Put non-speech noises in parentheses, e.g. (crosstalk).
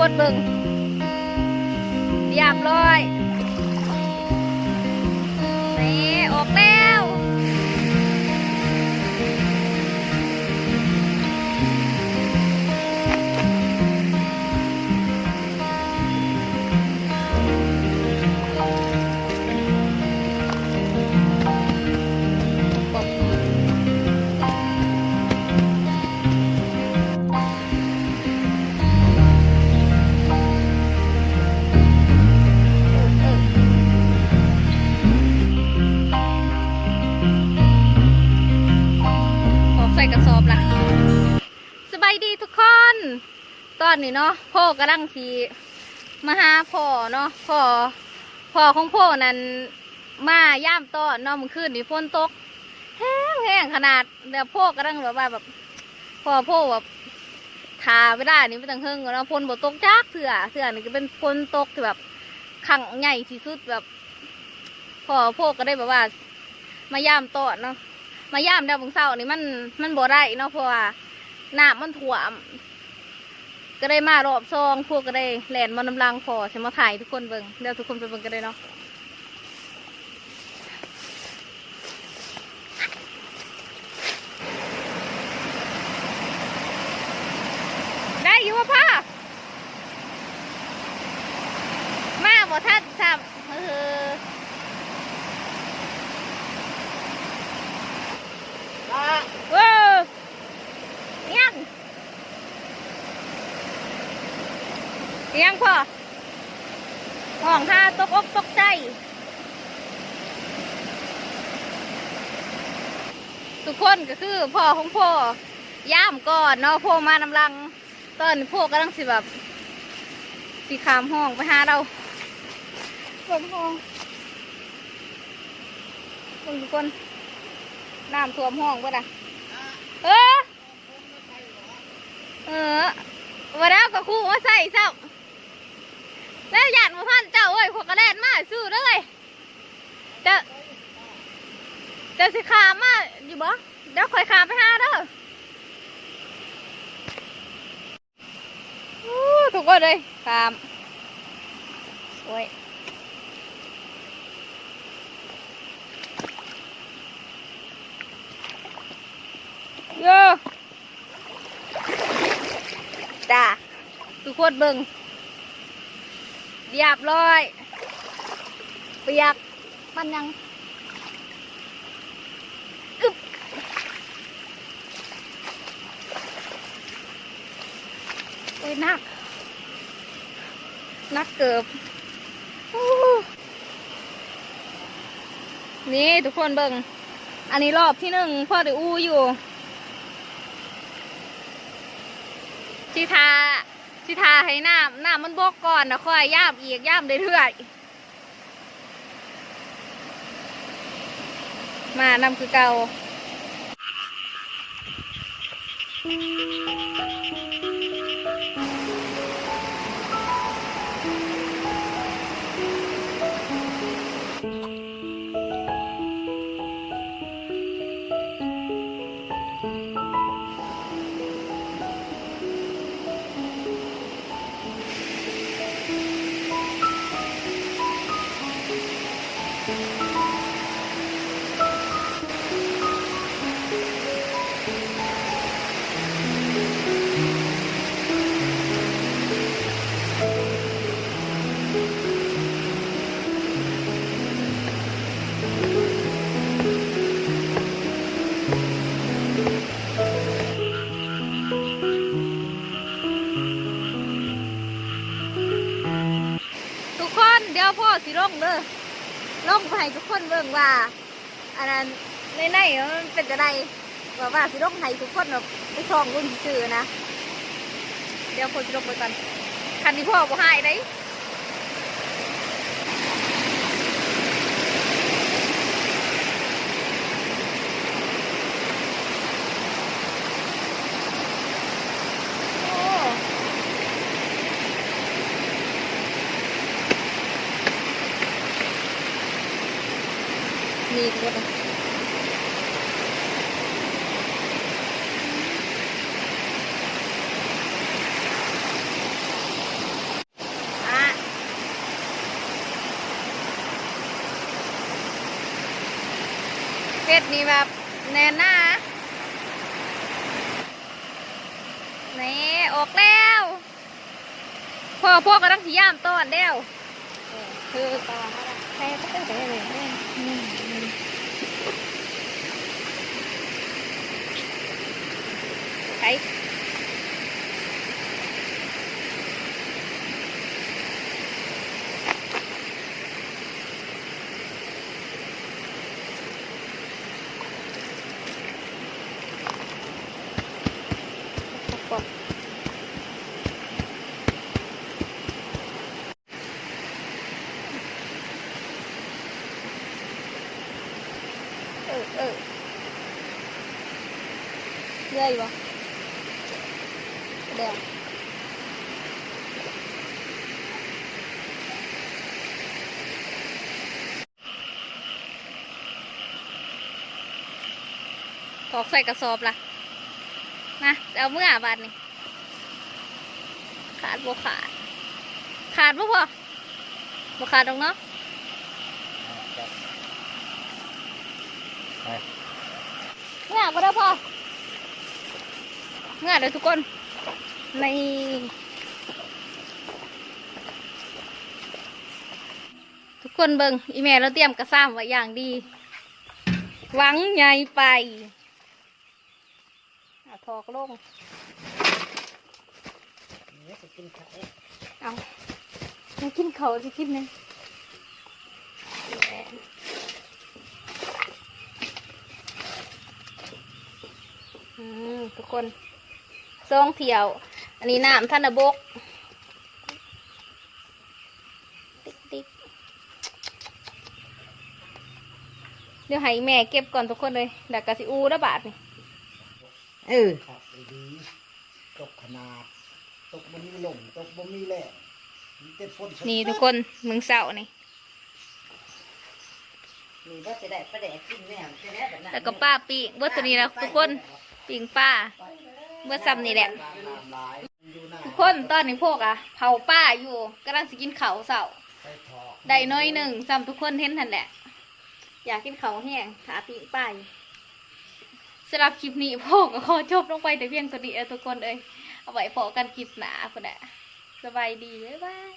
วดเบิงเรียบร้อย กใส่กระสอบละสบายดีทุกคน ตอนนี้เนาะพ่อกำลังสีมาหาพ่อเนาะพ่อพ่อของพ่อนั้นมาย่ามต้อนเนาะมันขึ้นนี่ฝนตกแห้งแห้งขนาดเดี๋ยวพ่อกำลังแบบว่าแบบพ่อพ่อแบบทาไม่ได้นี่ไม่ต้องเฮิงเนาะฝนบ่ตกจักเสือเสือนี่ก็เป็นฝนตกที่แบบขังใหญ่ที่สุดแบบพ่อพ่อก็ได้แบบว่า มาย่ามต้อนเนาะ มาย่ามดาวบงเศร้านี่มันมันบ่ได้เนาะเพราะว่าน้ำมันถ่วม ก็ได้มารอบซองพวกก็ได้แหลนมานำลังพอใช่มาถ่ายทุกคนเบิ่งเดี๋ยวทุกคนไปเบิ่งกันเลยเนาะได้อยู่ว่าพ่อมาบ่ทัดซ้ำเออ เว้อยัง ยังพอห้องห้าตกอกตกใจทุกคนก็คือพ่อของพ่อย่ามก่อนเนาะพ่อมานำลังตอนนี้พ่อกำลังสิแบบสีขามห้องไปหาเราเปิดห้องเบิ่งทุกคนน้ำท่วมห้องป่ะนะเออเออวันแล้วก็คู่ว่าใส่เจ้า แล้วหยาดมาพันเจ้าเอ้ยขวกระแลนมาสู้เด้อจะจะสิขามมาอยู่บ่เดี๋ยวคอยขามไปหาเด้อถูกคนเลยขามโอ้ยโย่จ้าทุกคนเบิ่ง เรียบร้อย เปียกมันยังอึบโอ้ยนัก นักเกือบนี่ทุกคนเบิ่งอันนี้รอบที่หนึ่งพ่อได้อู้อยู่ชิทา ชิทาให้น้ำน้ำมันบกก่อนนะค่อยย่ามอีกย่ามเรื่อยๆมานำคือเก่าทุีร่อสิลงเด้อลงไปให้ทุกคนเบิ่งว่าอันนั้นในในมันเป็นจะไดว่าว่าสิลงให้ทุกคนแบบไปท่องรุ่นซื่อนะ เดี๋ยวพ่อสิลงไปกันคันที่พ่อบ่ให้ได้ มีเยอะระเพชรนี่แบบแน่นหน้านี่ออกแล้วพ่อพวกก็ต้องพยายามต้อนเด้วคือปลาใค่ก็เป็นแต่เลย (sighs) Oh, ออเออเรื่อยบ่เดี๋ยวกรอกใส่กระสอบละนะจะเอาเมื่อบาทนี่ขาดบ่ขาด ขาดบ่พอบ่ขาดตรงเนาะ ไปเมื่อบ่ได้พอเมื่อเดี๋ยวทุกคน ในทุกคนเบิงอีแม่เราเตรียมกระซ้ำไว้อย่างดี หวังใหญ่ไปเอาทอกลงนี่จะกินไข่เอามากินเขาสิกินเนี่ยอืม ทุกคนซองเที่ยว อันนี้น้ำท่านนะบก ติ๊กติ๊กเดี๋ยวให้แม่เก็บก่อนทุกคนเลยเดี๋ยวกะสิอูระบาดนี่เออขับดีๆตกขนาด ตกบ่มีลมตกบ่มีแหละมีแต่ฝนนี่ทุกคนมึงเสานี่มีว่าจะได้ประเดกกินแม่ใช่ไหมแบบนั้นแล้วก็ป้าปีกเบิดตัวนี้แล้วทุกคน ปีงป้าเบิดซ้ำนี่แหละ ทุกคนตอนนี้พวกอะเผาป้าอยู่กำลังสิกินเขาเสาได้น้อยหนึ่งซ้ำทุกคนเห็นทันแหละ อยากกินเขาแห้งขาปีกป้าอยู่สำหรับคลิปนี้พวกก็ขอจบลงไปแต่เพียงตัวนี้เออทุกคนเอ้ยเอาไว้พอกันคลิปหนาคนแหละสบายดีบ๊ายบาย